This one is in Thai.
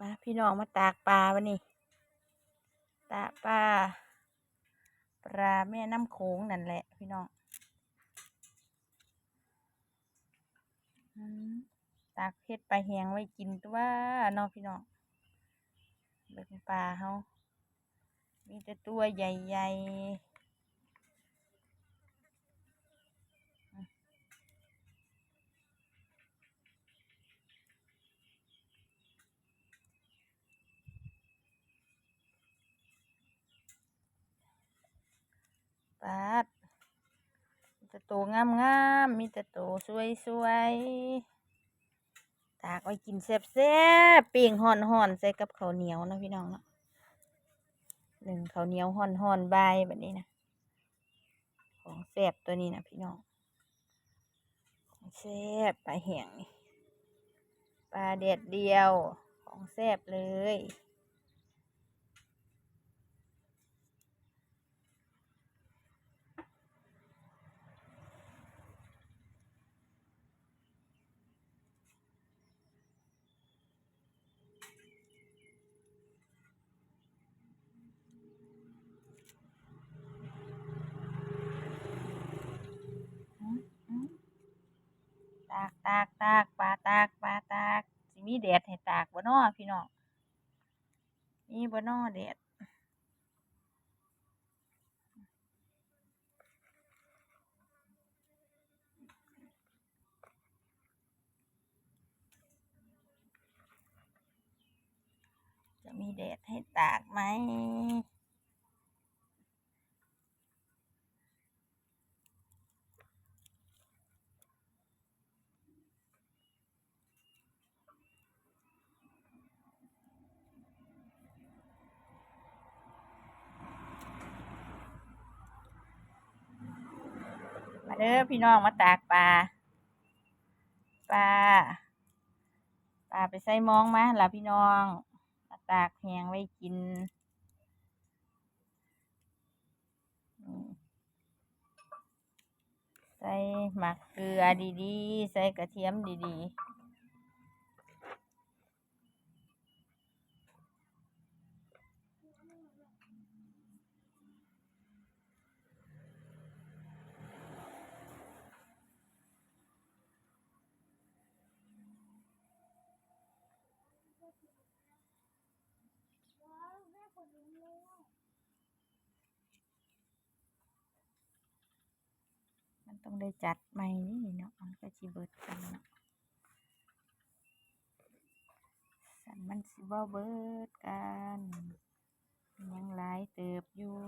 มาพี่น้องมาตากปลาวันนี้ ตากปลาปลาแม่น้ำโขงนั่นแหละ พี่น้องตากเพ็ดปลาแหงไว้กินตัวน้องพี่น้องเบิ่งปลาเฮามีแต่ตัวใหญ่ๆ ปาดมีแต่โตงามงามๆมีแต่โตสวยสวยๆตากไว้กินแซ่บแซ่บๆปิ้งห่อนห่อนๆใส่กับข้าวเหนียวนะพี่น้องเนาะหนึ่งข้าวเหนียวห่อนห่อนๆบแบบนี้นะของแซ่บตัวนี้นะพี่น้องของแซ่บปลาแห้งนี่ปลาแดดเดียวของแซ่บเลยากตากตากปลาตากปลาตากสิมีแดดให้ตากบ่น้อพี่น้องมีบ่น้อแดดจะมีแดดให้ตากไหม ด้อพี่น้องมาตากปลา ปลา ปลาไปใส่มองมาล่ะพี่น้อง มาตากแหงไว้กินใส่หมักเกลือดีๆ ใส่กระเทียมดีๆ ต้องได้จัดใหม่นี่เนาะมันก็สิเบิดกันเนาะสันมันสิบ่เบิดกันยังหลายเติบอยู่